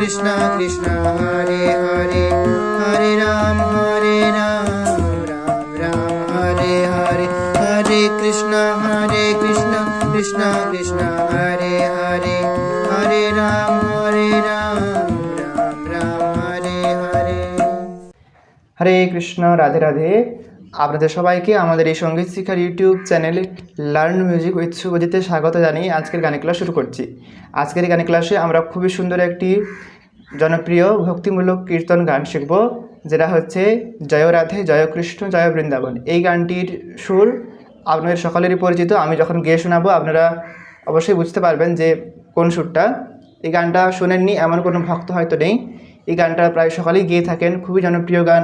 কৃষ্ণ কৃষ্ণ, হরে হরে হরে রাম হরে রাম রাম রাম, হরে হরে হরে কৃষ্ণ হরে কৃষ্ণ কৃষ্ণ কৃষ্ণ, হরে হরে হরে রাম হরে রাম রাম রাম হরে হরে। হরে কৃষ্ণ, রাধে রাধে। আপনাদের সবাইকে আমাদের এই সংগীত শিক্ষার YouTube channel learn music with শুভজিতে স্বাগত জানিয়ে আজকের গানের ক্লাস শুরু করছি। আজকের গানের ক্লাসে আমরা খুবই সুন্দর একটি জনপ্রিয় ভক্তিমূলক কীর্তন গান শিখব, যেটা হচ্ছে জয় রাধে, জয় কৃষ্ণ, জয় বৃন্দাবন। এই গানটির সুর আপনাদের সকলেরই পরিচিত, আমি যখন গেয়ে শোনাবো, আপনারা অবশ্যই বুঝতে পারবেন যে কোন সুরটা। এই গানটা শোনেননি, এমন কোনো ভক্ত হয়তো নেই। এই গানটা প্রায় সকলেই গেয়ে থাকেন, খুবই জনপ্রিয় গান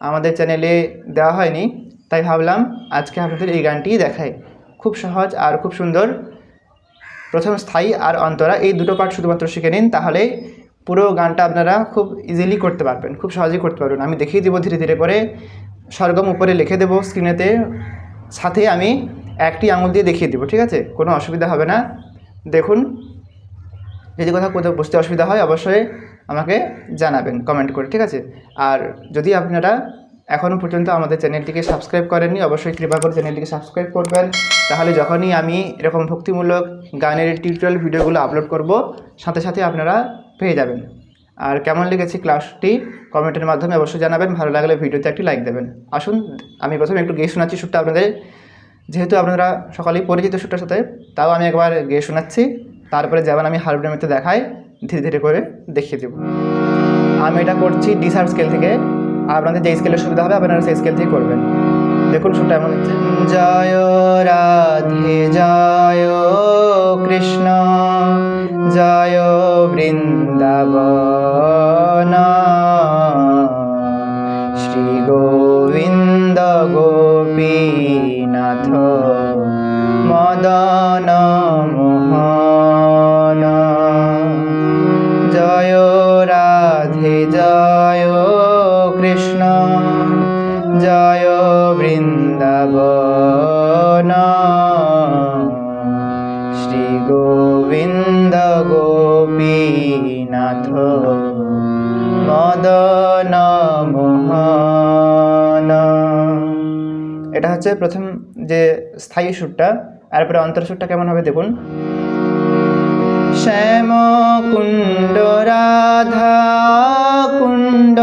আমাদের চ্যানেলে দেওয়া হয়নি। তাই ভাবলাম, আজকে আপনাদের এই গানটি দেখাই। খুব সহজ আর খুব সুন্দর। প্রথম স্থায়ী আর অন্তরা, এই দুটো পার্ট শুধুমাত্র শিখে নিন, তাহলে পুরো গানটা আপনারা খুব ইজিলি করতে পারবেন, খুব সহজেই করতে পারবেন। আমি দেখিয়ে দেবো ধীরে ধীরে করে স্বর্গম উপরে লিখে দেবো স্ক্রিনেতে সাথে আমি একটি আঙুল দিয়ে দেখিয়ে দেবো, ঠিক আছে? কোনো অসুবিধা হবে না। দেখুন, যদি কোথাও কোথাও বুঝতে অসুবিধা হয়, অবশ্যই আমাকে জানাবেন কমেন্ট করে, ঠিক আছে? আর যদি আপনারা এখনও পর্যন্ত আমাদের চ্যানেলটিকে সাবস্ক্রাইব করেননি, অবশ্যই কৃপা করে চ্যানেলটিকে সাবস্ক্রাইব করবেন। তাহলে যখনই আমি এরকম ভক্তিমূলক গানের টিউটোরিয়াল ভিডিওগুলো আপলোড করব, সাথে সাথে আপনারা পেয়ে যাবেন। আর কেমন লেগেছে ক্লাসটি? কমেন্টের মাধ্যমে অবশ্যই জানাবেন। ভালো লাগলে ভিডিওতে একটি লাইক দেবেন। আসুন, আমি প্রথমে একটু গিয়ে শোনাচ্ছি সুরটা আপনাদের। যেহেতু আপনারা সকালেই পরিচিত সুরটার সাথে, তাও আমি একবার গেয়ে শোনাচ্ছি। তারপরে যেমন আমি হারমোনিয়ামেতে দেখাই, ধীরে ধীরে করে দেখিয়ে দেব। আমি এটা করছি ডি সার স্কেল থেকে। আর আপনাদের যে স্কেলের সুবিধা হবে, আপনারা সেই স্কেল থেকে করবেন। দেখুন সুরটা এমন হচ্ছে। জয় রাধে, জয় কৃষ্ণ। জয় বৃন্দাবন। শ্রী গোবিন্দ গোপীনাথ। এটা হচ্ছে প্রথম যে স্থায়ী সুরটা তারপরে অন্তর সুরটা কেমন হবে দেখুন। শ্যাম কুণ্ড রাধা কুণ্ড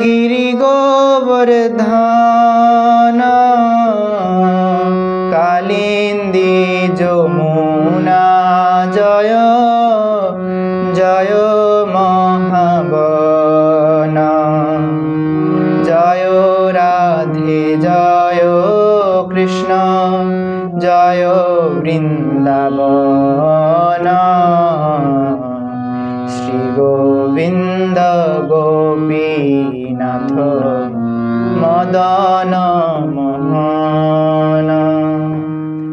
গিরি গোবর্ধন, কালিন্দী যমুনা, জয় জয় মহাবন, জয় রাধে, জয় কৃষ্ণ, জয় বৃন্দাবন, শ্রী গোবিন্দ মদন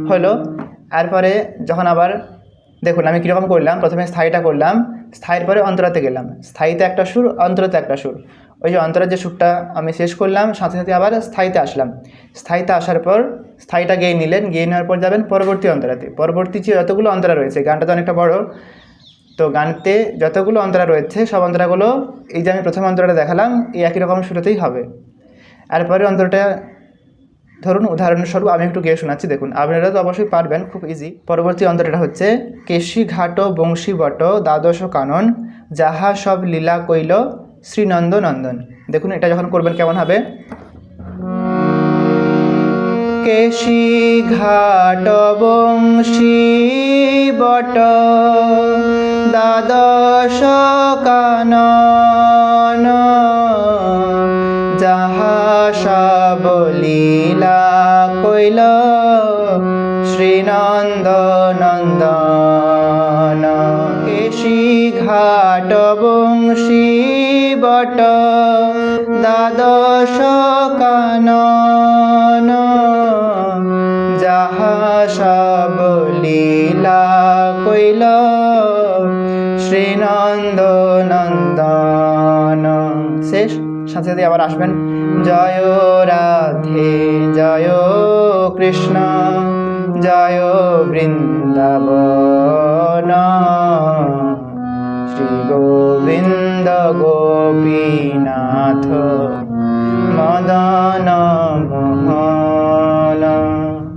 হলো, এরপরে যখন আবার, দেখুন, আমি কীরকম করলাম, প্রথমে স্থায়ীটা করলাম, স্থায়ীর পরে অন্তরাতে গেলাম। স্থায়ীতে একটা সুর, অন্তরাতে একটা সুর। ওই যে অন্তরের যে সুরটা আমি শেষ করলাম, সাথে সাথে আবার স্থায়ীতে আসলাম। স্থায়ীতে আসার পর স্থায়ীটা গেয়ে নিলেন, গেয়ে নেওয়ার পর যাবেন পরবর্তী অন্তরাতে। পরবর্তী যে যতগুলো অন্তরা রয়েছে, গানটা তো অনেকটা বড়, তো গানতে যতগুলো অন্তরা রয়েছে, সব অন্তরাগুলো, এই যে আমি প্রথম অন্তরাটা দেখালাম, এই একই রকম সুরতেই হবে। এরপরে অন্তরটা ধরুন, উদাহরণস্বরূপ আমি একটু গিয়ে শোনাচ্ছি, দেখুন। আপনারা তো অবশ্যই পারবেন, খুব ইজি পরবর্তী অন্তরটা হচ্ছে কেশি ঘাট বংশী বট দ্বাদশ কানন, যাহা সব লীলা কইল শ্রীনন্দ নন্দন দেখুন, এটা যখন করবেন, কেমন হবে? কেশি ঘাট বংশী বট দ্বাদশ কানন সাবলীলা কইল শ্রীনন্দ নন্দন কেশি ঘাট বংশী বট দ্বাদশ কানন যাহা সব লীলা কইল। সাথে সাথে আবার আসবেন। জয় রাধে, জয় কৃষ্ণ, জয় বৃন্দাবন। শ্রী গোবিন্দ গোপীনাথ মদন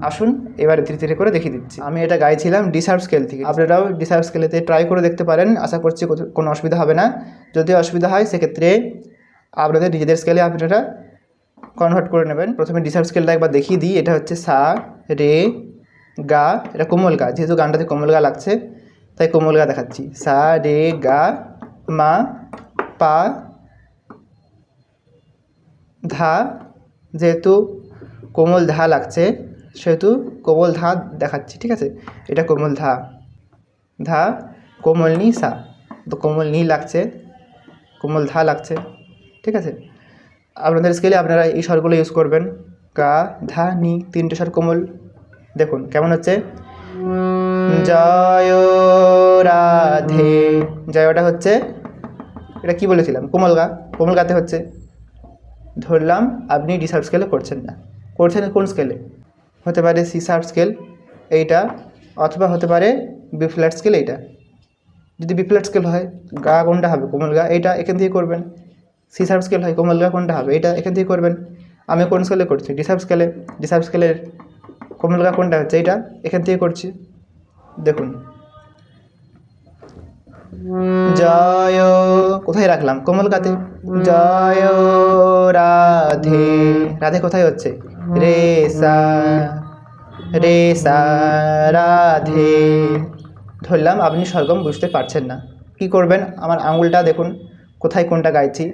আসুন, এবার ধীরে ধীরে করে দেখিয়ে দিচ্ছি। আমি এটা গাইছিলাম ডিসার্ভ স্কেল থেকে। আপনারাও ডিসার্ভ স্কেলেতে ট্রাই করে দেখতে পারেন। আশা করছি কোনো অসুবিধা হবে না। যদি অসুবিধা হয়, সেক্ষেত্রে আপনাদের নিজেদের স্কেলে আপনারা কনভার্ট করে নেবেন। প্রথমে ডিসার্ভ স্কেলটা একবার দেখিয়ে দিই। এটা হচ্ছে সা, রে, গা, এটা কোমল গা। যেহেতু গানটাতে কোমল গা লাগছে, তাই কোমল গা দেখাচ্ছি। সা, রে, গা, মা, পা, ধা, যেহেতু কোমল ধা লাগছে, সেহেতু কোমল ধা দেখাচ্ছি, ঠিক আছে? এটা কোমল ধা। ধা, কোমল নি, সা। তো কোমল নি লাগছে, কোমল ধা লাগছে। ঠিক আছে? আপনাদের স্কেলে আপনারা এই স্বরগুলো ইউজ করবেন। গা ধা, নি, তিনটে স্বর কোমল। দেখুন, কেমন হচ্ছে? জয় রাধে। জয়টা হচ্ছে, এটা কি বলেছিলাম? কোমল গা। কোমল গাতে হচ্ছে। ধরলাম, আপনি ডি শার্প স্কেলে করছেন না। করছেন কোন স্কেলে হতে পারে সি শার্প স্কেল এইটা, অথবা হতে পারে বি ফ্ল্যাট স্কেল এইটা। যদি বি ফ্ল্যাট স্কেল হয়, গা কোনটা হবে? কোমল গা, এইটা এখান থেকে করবেন। সি শার্প স্কেল হয়, কোমল গা কোনটা হবে? এটা এখান থেকে করবেন। আমি কোন স্কেলে করছি? ডি শার্প স্কেলে ডি শার্প স্কেলের কোমল গা কোনটা হচ্ছে? এইটা এখান থেকে করছি। দেখুন। জয় কোথায় রাখলাম? কোমল গাতে জয় রাধে। রাধে কোথায় হচ্ছে? রে সা রে সা, রাধে। ধরলাম, আপনি সরগম বুঝতে পারছেন না। কি করবেন? আমার আঙুলটা দেখুন, কোথায় কোনটা গাইছি?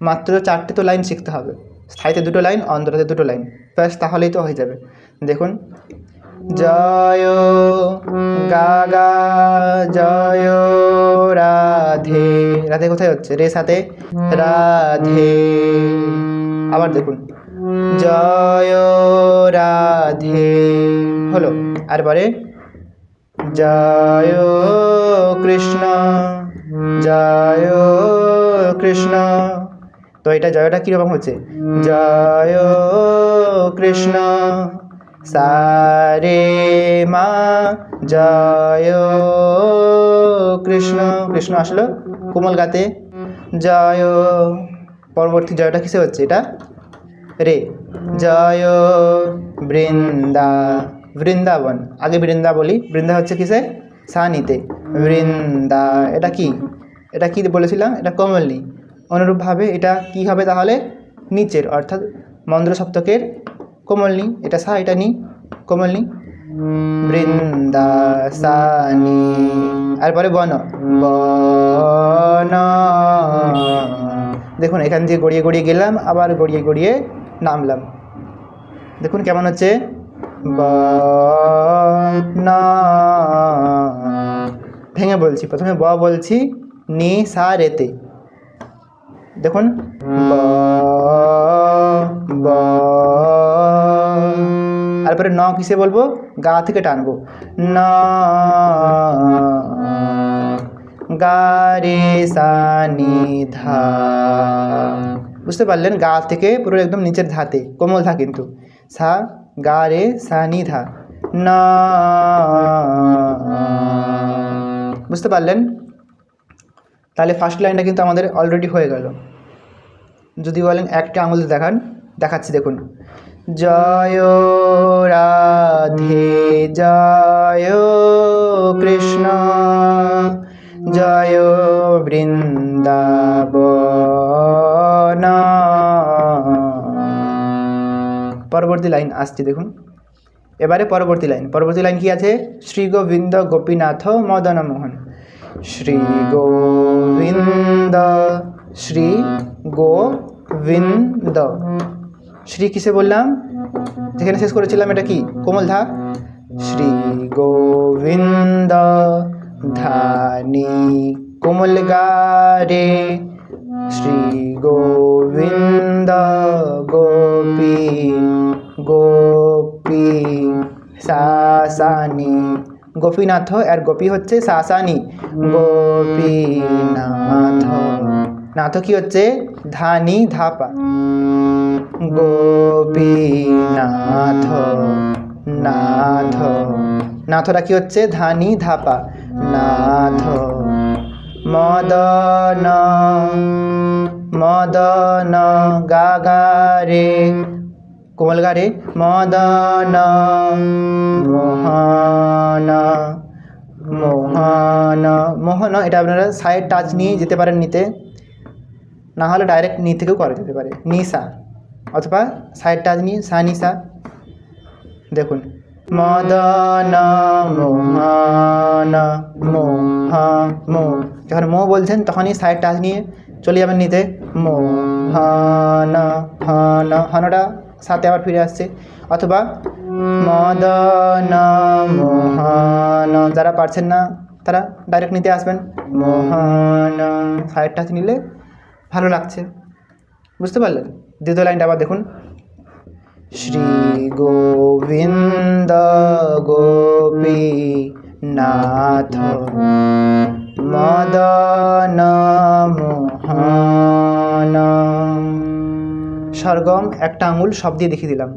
মাত্র চারটে তো লাইন শিখতে হবে। স্থায়ীতে দুটো লাইন অন্তরাতে দুটো লাইন ব্যাস, তাহলেই তো হয়ে যাবে। দেখুন। জয় গা গা জয় রাধে। রাধে কোথায় হচ্ছে? রে সাথে রাধে। আবার দেখুন। জয় রাধে। হলো। আর পরে জয় কৃষ্ণ জয় কৃষ্ণ। তো এটা জয়টা কীরকম হচ্ছে? জয় কৃষ্ণ, সারে মা, জয় কৃষ্ণ। কৃষ্ণ আসলো কোমল গাতে। জয়, পরবর্তী জয়টা কিসে হচ্ছে এটা? রে, জয় বৃন্দা, বৃন্দাবন। আগে বৃন্দা বলি, বৃন্দা হচ্ছে কিসে? সানিতে। বৃন্দা, এটা কি? এটা কি বলেছিলাম? এটা কমলনি। অনুরূপভাবে এটা কি হবে তাহলে? নিচের, অর্থাৎ মন্দ্র সপ্তকের কোমলনি। এটা সা, এটা নি। কোমলনি। বৃন্দা সানি আর পরে বন। বন। দেখুন, এখান থেকে গড়িয়ে গড়িয়ে গেলাম, আবার গড়িয়ে গড়িয়ে নামলাম। দেখুন কেমন হচ্ছে? ভেঙে বলছি, প্রথমে ব বলছি, নি সা রেতে। দেখুন। তারপরে ন কিসে বলব, গা থেকে টানবো। ন, গা রে সা, নি, ধা। বুঝতে পারলেন? গা থেকে পুরো একদম নিচের ধাতে, কোমল ধা কিন্তু। সা, গা রে সা, নি, ধা। না, বুঝতে পারলেন? তাহলে ফার্স্ট লাইনটা কিন্তু আমাদের অলরেডি হয়ে গেল। যদি বলেন একটা আঙুল দেখান, দেখাচ্ছি দেখুন। জয় রাধে, জয় কৃষ্ণ, জয় বৃন্দাবন। পরবর্তী লাইন আসছে দেখুন। এবারে পরবর্তী লাইন পরবর্তী লাইন কি আছে? শ্রী গোবিন্দ গোপীনাথ মদন মোহন শ্রী গোবিন্দ শ্রী গোবিন্দ শ্রী কিসে বললাম? যেখানে শেষ করেছিলাম এটা কি? কোমল ধা? শ্রী গোবিন্দ ধানি কোমল গা রে শ্রী গোবিন্দ গোপী গোপী সাসানি গোপীনাথ আর গোপী হচ্ছে সাসানি। গোপীনাথ। নাথ কি হচ্ছে? ধানি, ধাপা। গোপীনাথ। নাথ। নাথটা কি হচ্ছে? ধানি, ধাপা। নাথ। মদন। মদন গাগারে কোমল গারে মদন মোহন মোহন মোহন, এটা আপনারা সাইড টাচ নিয়ে যেতে পারেন নিতে। না হলে ডাইরেক্ট নি থেকেও করা যেতে পারে। নিসা, অথবা সাইড টাচ নিয়ে সা, নিসা। দেখুন। মদন মোহন মোহ মো। যখন মো বলছেন, তখনই সাইড টাচ নিয়ে চলে যাবেন নিতে। মোহন, হন, হনটা সাথে আবার ফিরে আসছে। অথবা, মদন মোহন, যারা পারছেন না, তারা ডাইরেক্ট নিতে আসবেন। মোহন সাইড টাচ নিলে ভালো লাগছে। বুঝতে পারলেন? দ্বিতীয় লাইনটা আবার দেখুন। শ্রী গোবিন্দ গোপী নাথ মদন সরগম একটা আঙুল সব দিয়ে দেখিয়ে দিলাম।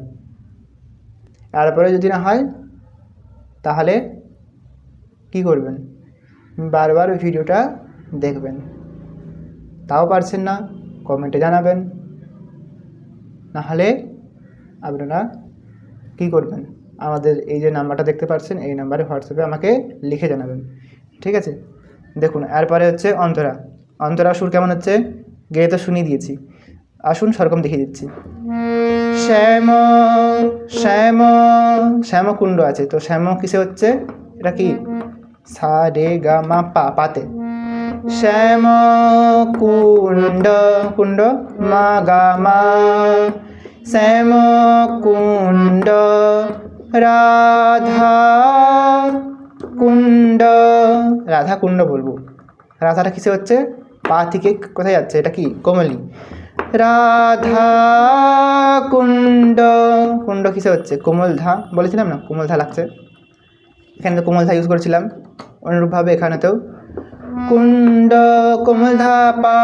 তারপরে যদি না হয়, তাহলে কি করবেন? বারবার ভিডিওটা দেখবেন। তাও পারছেন না, কমেন্টে জানাবেন। নাহলে আপনারা কী করবেন? আমাদের এই যে নাম্বারটা দেখতে পাচ্ছেন, এই নাম্বারে হোয়াটসঅ্যাপে আমাকে লিখে জানাবেন। ঠিক আছে? দেখুন, এরপরে হচ্ছে অন্তরা। অন্তরা সুর কেমন হচ্ছে? গেয়ে তো শুনিয়ে দিয়েছি। আসুন সরকম দেখিয়ে দিচ্ছি। শ্যাম শ্যাম শ্যামকুণ্ড আছে তো শ্যাম কিসে হচ্ছে? এটা কি? সা রে গা মা পা পাতে। শ্যাম কুণ্ড কুণ্ড মা গা মা। শ্যাম কুণ্ড রাধা কুণ্ড। রাধা কুণ্ড বলব। রাধাটা কিসে হচ্ছে? পা থেকে কোথায় যাচ্ছে? এটা কি? কোমলি। রাধা কুণ্ড। কুণ্ড কিসে হচ্ছে? কোমল ধা। বলেছিলাম না? কোমল ধা লাগছে। এখানে তো কোমল ধা ইউজ করেছিলাম। অনুরূপভাবে এখানেতেও। কুণ্ড কোমল ধা পা।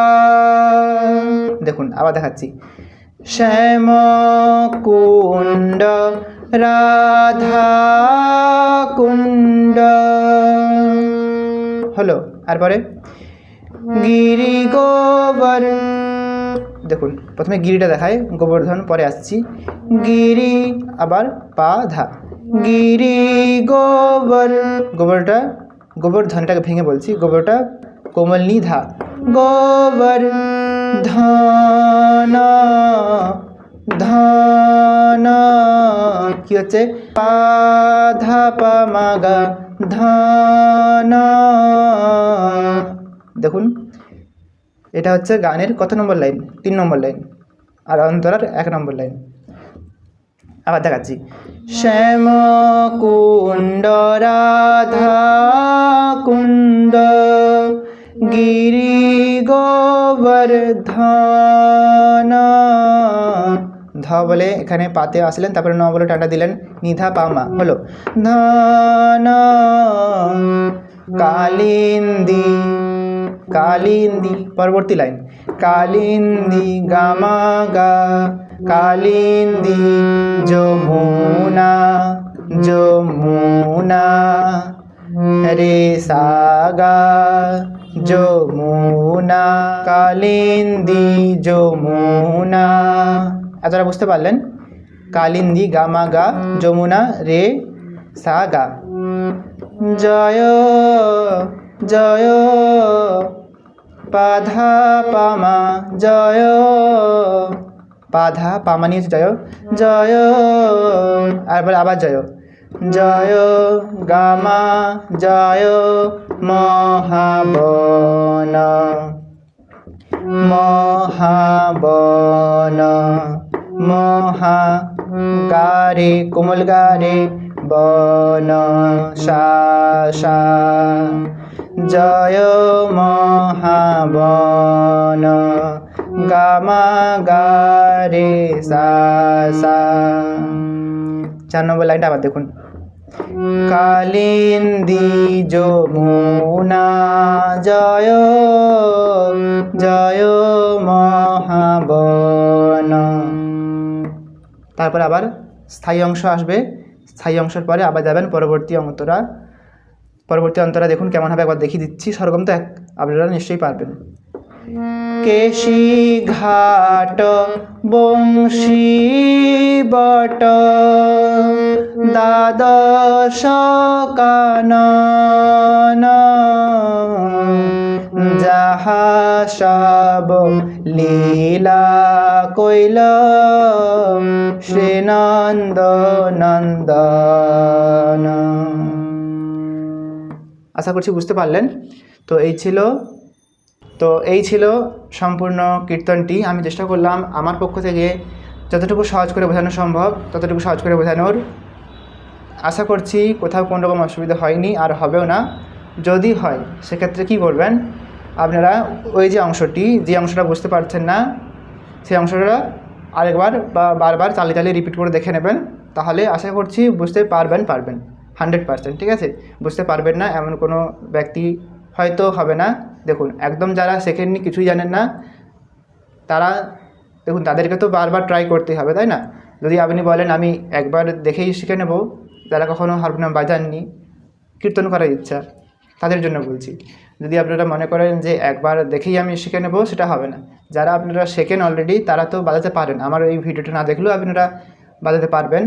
দেখুন, আবার দেখাচ্ছি। শ্যাম কুণ্ড রাধা কুণ্ড। হলো তারপরে গিরি গোবর দেখুন, প্রথমে গিরিটা দেখায় গোবর্ধন, পরে আসছি। গিরি আবার পা ধা। গিরি গোবর। গোবরটা, গোবর্ধনটাকে ভেঙে বলছি, গোবরটা কোমল নি ধা। গোবর ধন ধন, কি হচ্ছে? পা ধা, পা মা গা, ধন। দেখুন এটা হচ্ছে গানের কত নম্বর লাইন? তিন নম্বর লাইন। আর অন্তরার এক নম্বর লাইন। আবার দেখাচ্ছি। শ্যাম কুণ্ড রাধা কুণ্ড গিরি গোবর্ধন ধ বলে এখানে পাতে আসলেন, তারপরে ন বলে টাটা দিলেন, নিধা পামা হলো, ধন কালিন্দি কালিন্দি, পরবর্তী লাইন। কালিন্দি গামা গা, কালিন্দি যমুনা যমুনা, রে সাগা, যমুনা, কালিন্দি যমুনা। এতটা বুঝতে পারলেন? কালিন্দি গামা গা, যমুনা, রে সা গা জয় জয় পাধা পামা, জয়। পাধা পামা নিয়েছে জয়। জয়। আর বলে আবার জয়। জয়, গামা, জয়, মহাবন। মহাবন। মহা গারে কোমল গারে বন সা। জয় মহাবন। গামা গারে সা সা। চার নম্বর লাইনটা আবার দেখুন। কালিন্দি যমুনা জয় জয় মহাবন। তারপর আবার স্থায়ী অংশ আসবে। স্থায়ী অংশের পরে আবার যাবেন পরবর্তী অন্তরা পরবর্তী অন্তরা দেখুন কেমন হবে একবার দেখিয়ে দিচ্ছি। সরগম তো এক আপনারা নিশ্চয়ই পারবেন। কেশি ঘাট বংশী বট দ্বাদশ কানন। যাহা সব লীলা কইল শ্রীনন্দ নন্দন। আশা করছি বুঝতে পারলেন। তো এই ছিল, তো এই ছিল সম্পূর্ণ কীর্তনটি। আমি চেষ্টা করলাম আমার পক্ষ থেকে যতটুকু সহজ করে বোঝানো সম্ভব, ততটুকু সহজ করে বোঝানোর। আশা করছি কোথাও কোনো রকম অসুবিধা হয়নি, আর হবেও না। যদি হয়, সেক্ষেত্রে কী করবেন? আপনারা ওই যে অংশটি, যে অংশটা বুঝতে পারছেন না, সেই অংশটা আরেকবার বা বারবার চালিয়ে চালিয়ে রিপিট করে দেখে নেবেন। তাহলে আশা করছি বুঝতে পারবেন পারবেন। হান্ড্রেড পার্সেন্ট, ঠিক আছে? বুঝতে পারবেন না, এমন কোনো ব্যক্তি হয়তো হবে না। দেখুন, একদম যারা শেখেননি, কিছুই জানেন না, তারা, দেখুন, তাদেরকে তো বারবার ট্রাই করতেই হবে, তাই না? যদি আপনি বলেন, আমি একবার দেখেই শিখে নেব যারা কখনও হারমোনিয়াম বাজাননি, কীর্তন করার ইচ্ছা, তাদের জন্য বলছি। যদি আপনারা মনে করেন যে একবার দেখেই আমি শিখে নেব, সেটা হবে না। যারা আপনারা শেখেন অলরেডি তারা তো বাজাতে পারেন। আমার এই ভিডিওটা না দেখলেও আপনারা বাজাতে পারবেন।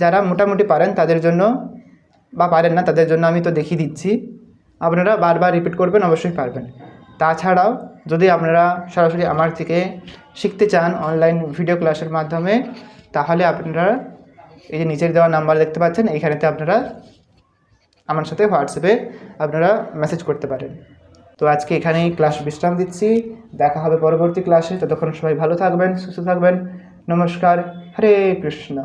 যারা মোটামুটি পারেন, তাদের জন্য বা পারেন না, তাদের জন্য আমি তো দেখিয়ে দিচ্ছি। আপনারা বারবার রিপিট করবেন, অবশ্যই পারবেন। তাছাড়াও, যদি আপনারা সরাসরি আমার থেকে শিখতে চান অনলাইন ভিডিও ক্লাসের মাধ্যমে, তাহলে আপনারা এই যে নিচের দেওয়া নাম্বার দেখতে পাচ্ছেন, এইখানেতে আপনারা আমার সাথে হোয়াটসঅ্যাপে আপনারা মেসেজ করতে পারেন। তো আজকে এখানেই ক্লাস বিশ্রাম দিচ্ছি। দেখা হবে পরবর্তী ক্লাসে ততক্ষণ সবাই ভালো থাকবেন, সুস্থ থাকবেন। নমস্কার। হরে কৃষ্ণ।